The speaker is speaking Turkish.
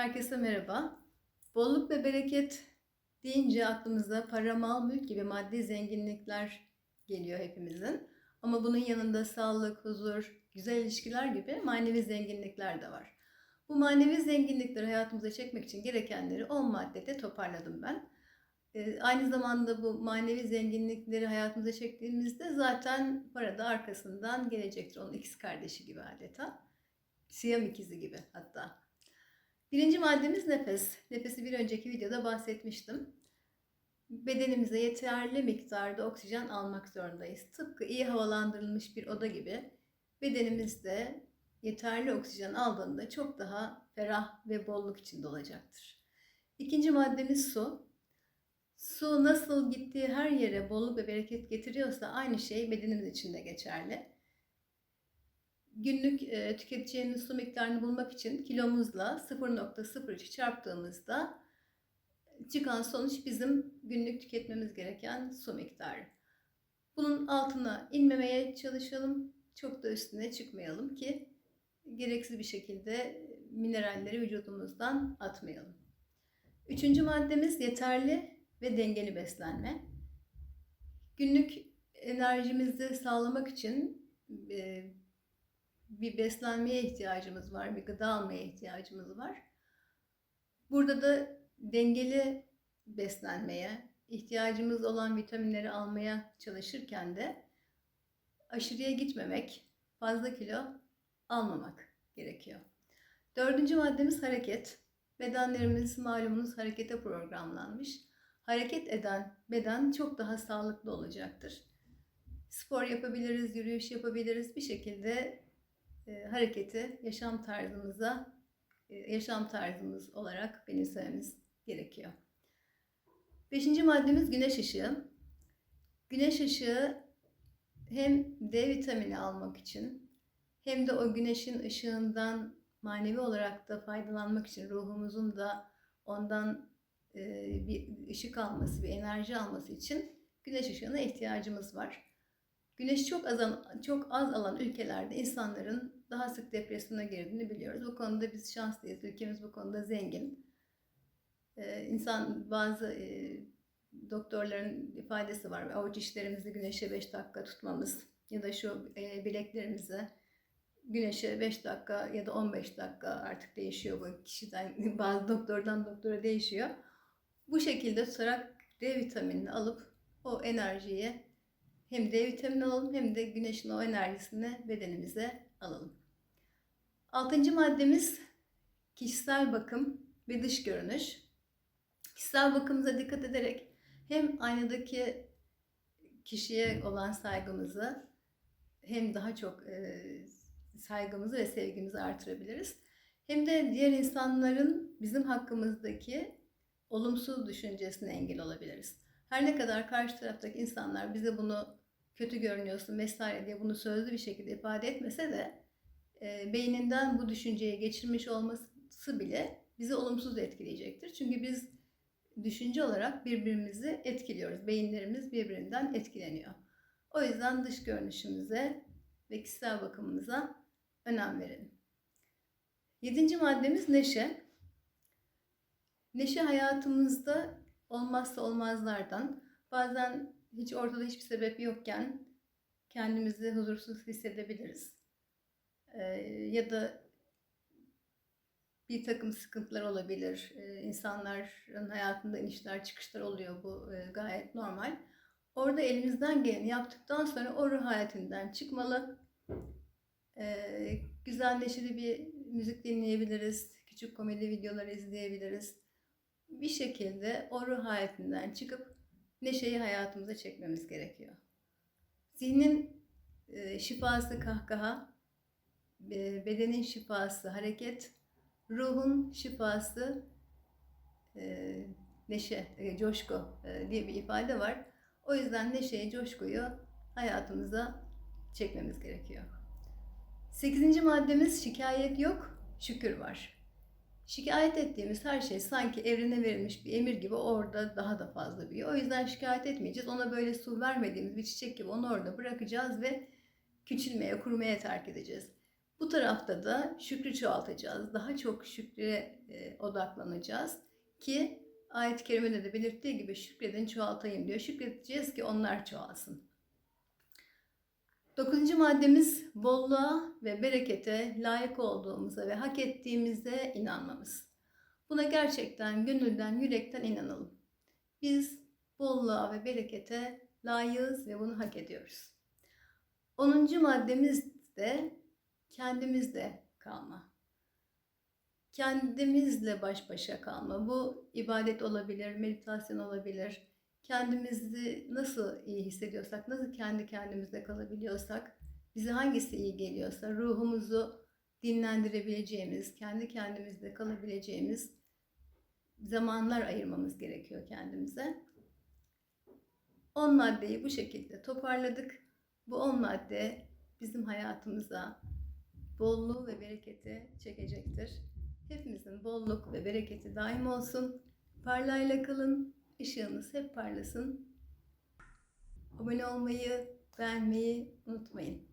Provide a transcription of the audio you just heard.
Herkese merhaba. Bolluk ve bereket deyince aklımıza para, mal, mülk gibi maddi zenginlikler geliyor hepimizin. Ama bunun yanında sağlık, huzur, güzel ilişkiler gibi manevi zenginlikler de var. Bu manevi zenginlikleri hayatımıza çekmek için gerekenleri 10 maddede toparladım ben. Ee, aynı zamanda bu manevi zenginlikleri hayatımıza çektiğimizde zaten para da arkasından gelecektir. Onun ikiz kardeşi gibi adeta. Siyam ikizi gibi hatta. Birinci maddemiz nefes. Nefesi bir önceki videoda bahsetmiştim. Bedenimize yeterli miktarda oksijen almak zorundayız. Tıpkı iyi havalandırılmış bir oda gibi bedenimizde yeterli oksijen aldığında çok daha ferah ve bolluk içinde olacaktır. İkinci maddemiz su. Su nasıl gittiği her yere bolluk ve bereket getiriyorsa aynı şey bedenimiz için de geçerli. Günlük e, tüketeceğimiz su miktarını bulmak için kilomuzla 0.03 çarptığımızda çıkan sonuç bizim günlük tüketmemiz gereken su miktarı. Bunun altına inmemeye çalışalım. Çok da üstüne çıkmayalım ki gereksiz bir şekilde mineralleri vücudumuzdan atmayalım. Üçüncü maddemiz yeterli ve dengeli beslenme. Günlük enerjimizi sağlamak için e, bir beslenmeye ihtiyacımız var, bir gıda almaya ihtiyacımız var. Burada da dengeli beslenmeye, ihtiyacımız olan vitaminleri almaya çalışırken de aşırıya gitmemek, fazla kilo almamak gerekiyor. Dördüncü maddemiz hareket. Bedenlerimiz malumunuz harekete programlanmış. Hareket eden beden çok daha sağlıklı olacaktır. Spor yapabiliriz, yürüyüş yapabiliriz. Bir şekilde e, hareketi yaşam tarzımıza, e, yaşam tarzımız olarak benimsememiz gerekiyor. Beşinci maddemiz güneş ışığı. Güneş ışığı hem D vitamini almak için hem de o güneşin ışığından manevi olarak da faydalanmak için ruhumuzun da ondan e, bir ışık alması, bir enerji alması için güneş ışığına ihtiyacımız var. Güneş çok az, çok az alan ülkelerde insanların daha sık depresyona girdiğini biliyoruz. Bu konuda biz şanslıyız. Ülkemiz bu konuda zengin. Ee, insan bazı e, doktorların ifadesi var. Avuç işlerimizi güneşe 5 dakika tutmamız ya da şu e, bileklerimizi güneşe 5 dakika ya da 15 dakika artık değişiyor bu kişiden bazı doktordan doktora değişiyor. Bu şekilde tutarak D vitaminini alıp o enerjiyi hem D vitamini alalım hem de güneşin o enerjisini bedenimize alalım. Altıncı maddemiz kişisel bakım ve dış görünüş. Kişisel bakımımıza dikkat ederek hem aynadaki kişiye olan saygımızı hem daha çok e, saygımızı ve sevgimizi artırabiliriz. Hem de diğer insanların bizim hakkımızdaki olumsuz düşüncesine engel olabiliriz. Her ne kadar karşı taraftaki insanlar bize bunu kötü görünüyorsun vesaire diye bunu sözlü bir şekilde ifade etmese de e, beyninden bu düşünceye geçirmiş olması bile bizi olumsuz etkileyecektir. Çünkü biz düşünce olarak birbirimizi etkiliyoruz. Beyinlerimiz birbirinden etkileniyor. O yüzden dış görünüşümüze ve kişisel bakımımıza önem verelim. Yedinci maddemiz neşe. Neşe hayatımızda olmazsa olmazlardan. Bazen hiç ortada hiçbir sebep yokken kendimizi huzursuz hissedebiliriz. Ee, ya da bir takım sıkıntılar olabilir. Ee, insanların hayatında inişler çıkışlar oluyor. Bu e, gayet normal. Orada elimizden geleni yaptıktan sonra o ruh haletinden çıkmalı. Ee, güzel neşeli bir müzik dinleyebiliriz. Küçük komedi videoları izleyebiliriz. Bir şekilde o ruh haletinden çıkıp neşeyi hayatımıza çekmemiz gerekiyor. Zihnin e, şifası kahkaha, bedenin şifası hareket, ruhun şifası e, neşe, e, coşku diye bir ifade var. O yüzden neşeyi, coşkuyu hayatımıza çekmemiz gerekiyor. Sekizinci maddemiz şikayet yok, şükür var. Şikayet ettiğimiz her şey sanki evrene verilmiş bir emir gibi orada daha da fazla büyüyor. O yüzden şikayet etmeyeceğiz. Ona böyle su vermediğimiz bir çiçek gibi onu orada bırakacağız ve küçülmeye, kurumaya terk edeceğiz. Bu tarafta da şükrü çoğaltacağız. Daha çok şükre e, odaklanacağız ki ayet-i kerimede de belirttiği gibi şükredin çoğaltayım diyor. Şükredeceğiz ki onlar çoğalsın. Dokuzuncu maddemiz bolluğa ve berekete layık olduğumuza ve hak ettiğimize inanmamız. Buna gerçekten gönülden, yürekten inanalım. Biz bolluğa ve berekete layığız ve bunu hak ediyoruz. Onuncu maddemiz de kendimizle kalma. Kendimizle baş başa kalma. Bu ibadet olabilir, meditasyon olabilir. Kendimizi nasıl iyi hissediyorsak, nasıl kendi kendimizle kalabiliyorsak, bize hangisi iyi geliyorsa, ruhumuzu dinlendirebileceğimiz, kendi kendimizle kalabileceğimiz zamanlar ayırmamız gerekiyor kendimize. 10 maddeyi bu şekilde toparladık. Bu 10 madde bizim hayatımıza bolluğu ve bereketi çekecektir. Hepimizin bolluk ve bereketi daim olsun. Parlayla kalın, ışığınız hep parlasın. Abone olmayı, beğenmeyi unutmayın.